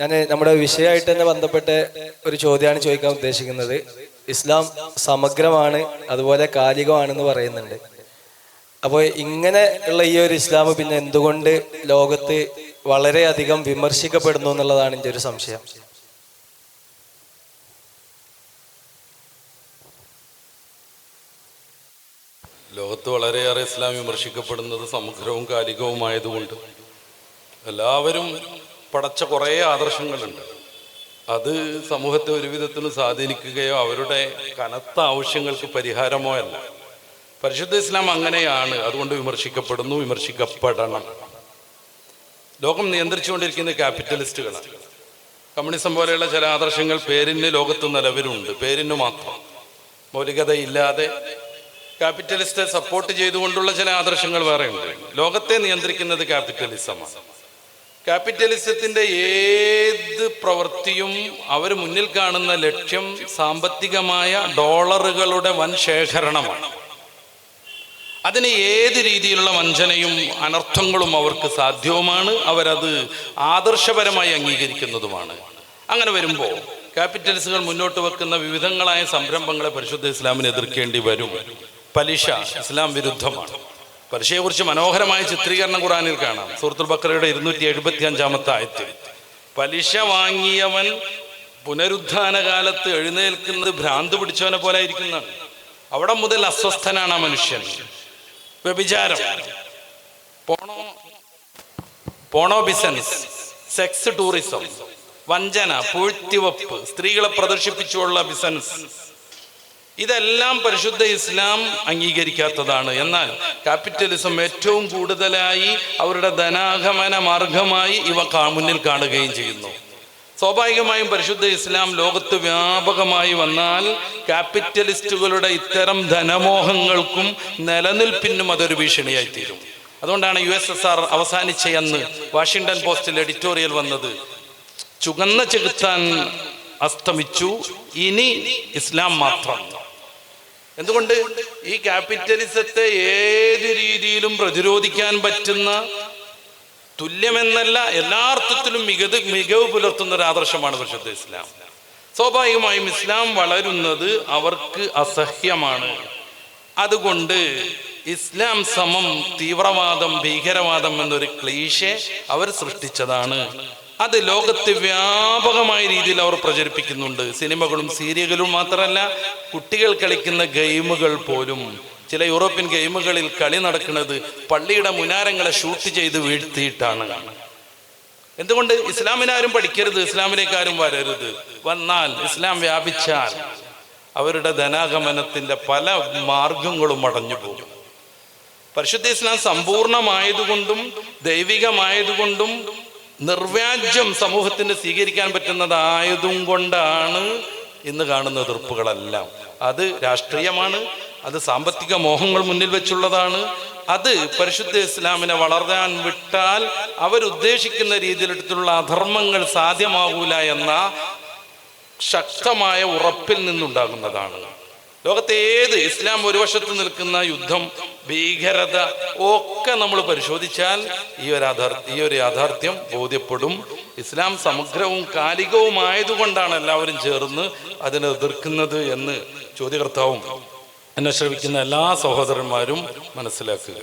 ഞാൻ നമ്മുടെ വിഷയമായിട്ട് തന്നെ ബന്ധപ്പെട്ട് ഒരു ചോദ്യമാണ് ചോദിക്കാൻ ഉദ്ദേശിക്കുന്നത്. ഇസ്ലാം സമഗ്രമാണ് അതുപോലെ കാലികമാണെന്ന് പറയുന്നുണ്ട്. അപ്പോൾ ഇങ്ങനെ ഉള്ള ഈ ഒരു ഇസ്ലാം പിന്നെ എന്തുകൊണ്ട് ലോകത്ത് വളരെയധികം വിമർശിക്കപ്പെടുന്നു എന്നുള്ളതാണ് എന്റെ ഒരു സംശയം. ലോകത്ത് വളരെയേറെ ഇസ്ലാം വിമർശിക്കപ്പെടുന്നത് സമഗ്രവും കാലികവുമായതുകൊണ്ട്. എല്ലാവരും പടച്ച കുറേ ആദർശങ്ങളുണ്ട്. അത് സമൂഹത്തെ ഒരു വിധത്തിൽ സ്വാധീനിക്കുകയോ അവരുടെ കനത്ത ആവശ്യങ്ങൾക്ക് പരിഹാരമോ അല്ല. പരിശുദ്ധ ഇസ്ലാം അങ്ങനെയാണ്. അതുകൊണ്ട് വിമർശിക്കപ്പെടുന്നു വിമർശിക്കപ്പെടണം. ലോകം നിയന്ത്രിച്ചുകൊണ്ടിരിക്കുന്ന ക്യാപിറ്റലിസ്റ്റുകളാണ്. കമ്മ്യൂണിസം പോലെയുള്ള ചില ആദർശങ്ങൾ പേരിന് ലോകത്ത് നിലവിലുണ്ട്. പേരിന് മാത്രം. മൗലികതയില്ലാതെ ക്യാപിറ്റലിസ്റ്റ് സപ്പോർട്ട് ചെയ്തുകൊണ്ടുള്ള ചില ആദർശങ്ങൾ വേറെ ഉണ്ട് ലോകത്തെ നിയന്ത്രിക്കുന്നത് ക്യാപിറ്റലിസമാണ്. ക്യാപിറ്റലിസത്തിന്റെ ഏത് പ്രവൃത്തിയും അവർ മുന്നിൽ കാണുന്ന ലക്ഷ്യം സാമ്പത്തികമായ ഡോളറുകളുടെ വൻ ശേഖരണമാണ്. അതിന് ഏത് രീതിയിലുള്ള വഞ്ചനയും അനർത്ഥങ്ങളും അവർക്ക് സാധ്യവുമാണ്. അവരത് ആദർശപരമായി അംഗീകരിക്കുന്നതുമാണ്. അങ്ങനെ വരുമ്പോൾ ക്യാപിറ്റലിസ്റ്റുകൾ മുന്നോട്ട് വെക്കുന്ന വിവിധങ്ങളായ സംരംഭങ്ങളെ പരിശുദ്ധ ഇസ്ലാമിനെ എതിർക്കേണ്ടി വരും. പലിശ ഇസ്ലാം വിരുദ്ധമാണ്. പലിശയെക്കുറിച്ച് മനോഹരമായ ചിത്രീകരണം ഖുറാനിൽ കാണാം. സൂറത്തുൽ ബക്കറയുടെ ഇരുന്നൂറ്റി എഴുപത്തി അഞ്ചാമത്തെ ആയത്തിൽ പലിശ വാങ്ങിയവൻ പുനരുദ്ധാന കാലത്ത് എഴുന്നേൽക്കുന്നത് ഭ്രാന്ത് പിടിച്ചവനെ പോലെ ഇരിക്കുന്നതാണ് അവിടെ മുതൽ അസ്വസ്ഥനാണ് ആ മനുഷ്യൻ. വ്യഭിചാരം. പോണോ പോണോ ബിസിനസ് സെക്സ് ടൂറിസം വഞ്ചന പൂഴ്ത്തിവപ്പ് സ്ത്രീകളെ പ്രദർശിപ്പിച്ചുള്ള ബിസിനസ്. ഇതെല്ലാം പരിശുദ്ധ ഇസ്ലാം അംഗീകരിക്കാത്തതാണ്. എന്നാൽ ക്യാപിറ്റലിസം ഏറ്റവും കൂടുതലായി അവരുടെ ധനാഗമന മാർഗമായി ഇവ മുന്നിൽ കാണുകയും ചെയ്യുന്നു. സ്വാഭാവികമായും പരിശുദ്ധ ഇസ്ലാം ലോകത്ത് വ്യാപകമായി വന്നാൽ ക്യാപിറ്റലിസ്റ്റുകളുടെ ഇത്തരം ധനമോഹങ്ങൾക്കും നിലനിൽപ്പിനും അതൊരു ഭീഷണിയായി തീരും അതുകൊണ്ടാണ് യു എസ് എസ് ആർ അവസാനിച്ച അന്ന് വാഷിങ്ടൺ പോസ്റ്റിൽ എഡിറ്റോറിയൽ വന്നത്. ചുവന്ന ചെകുത്താൻ അസ്തമിച്ചു. ഇനി ഇസ്ലാം മാത്രം. എന്തുകൊണ്ട്? ഈ ക്യാപിറ്റലിസത്തെ ഏത് രീതിയിലും പ്രതിരോധിക്കാൻ പറ്റുന്ന തുല്യമെന്നല്ല എല്ലാ അർത്ഥത്തിലും മികത് മികവ് പുലർത്തുന്ന ഒരു ആദർശമാണ് പരിശുദ്ധ ഇസ്ലാം. സ്വാഭാവികമായും ഇസ്ലാം വളരുന്നത് അവർക്ക് അസഹ്യമാണ്. അതുകൊണ്ട് ഇസ്ലാം സമം തീവ്രവാദം ഭീകരവാദം എന്നൊരു ക്ലീശെ അവർ സൃഷ്ടിച്ചതാണ്. അത് ലോകത്ത് വ്യാപകമായ രീതിയിൽ അവർ പ്രചരിപ്പിക്കുന്നുണ്ട്. സിനിമകളും സീരിയലുകളും മാത്രമല്ല കുട്ടികൾ കളിക്കുന്ന ഗെയിമുകൾ പോലും. ചില യൂറോപ്യൻ ഗെയിമുകളിൽ കളി നടക്കുന്നത് പള്ളിയുടെ മുനാരങ്ങളെ ഷൂട്ട് ചെയ്ത് വീഴ്ത്തിയിട്ടാണ്. എന്തുകൊണ്ട്? ഇസ്ലാമിനാരും പഠിക്കരുത് ഇസ്ലാമിലേക്കാരും വരരുത്. വന്നാൽ ഇസ്ലാം വ്യാപിച്ചാൽ അവരുടെ ധനാഗമനത്തിന്റെ പല മാർഗങ്ങളും അടഞ്ഞു പോകും. പരിശുദ്ധ ഇസ്ലാം സമ്പൂർണമായതുകൊണ്ടും ദൈവികമായതുകൊണ്ടും നിർവ്യാജ്യം സമൂഹത്തിന് സ്വീകരിക്കാൻ പറ്റുന്നതായതും കൊണ്ടാണ് ഇന്ന് കാണുന്ന എതിർപ്പുകളെല്ലാം. അത് രാഷ്ട്രീയമാണ് അത് സാമ്പത്തിക മോഹങ്ങൾ മുന്നിൽ വെച്ചുള്ളതാണ്. അത് പരിശുദ്ധ ഇസ്ലാമിനെ വളർത്താൻ വിട്ടാൽ അവരുദ്ദേശിക്കുന്ന രീതിയിലെടുത്തുള്ള അധർമ്മങ്ങൾ സാധ്യമാകൂല എന്ന ശക്തമായ ഉറപ്പിൽ നിന്നുണ്ടാകുന്നതാണ്. ലോകത്തെ ഏത് ഇസ്ലാം ഒരു വശത്ത് നിൽക്കുന്ന യുദ്ധം ഭീകരത ഒക്കെ നമ്മൾ പരിശോധിച്ചാൽ ഈ ഒരു യാഥാർ ഈ ഒരു യാഥാർത്ഥ്യം ബോധ്യപ്പെടും. ഇസ്ലാം സമഗ്രവും കാലികവുമായതുകൊണ്ടാണ് എല്ലാവരും ചേർന്ന് അതിനെ എതിർക്കുന്നത് എന്ന് ചോദ്യകർത്താവും എന്നെ ശ്രമിക്കുന്ന എല്ലാ സഹോദരന്മാരും മനസ്സിലാക്കുക.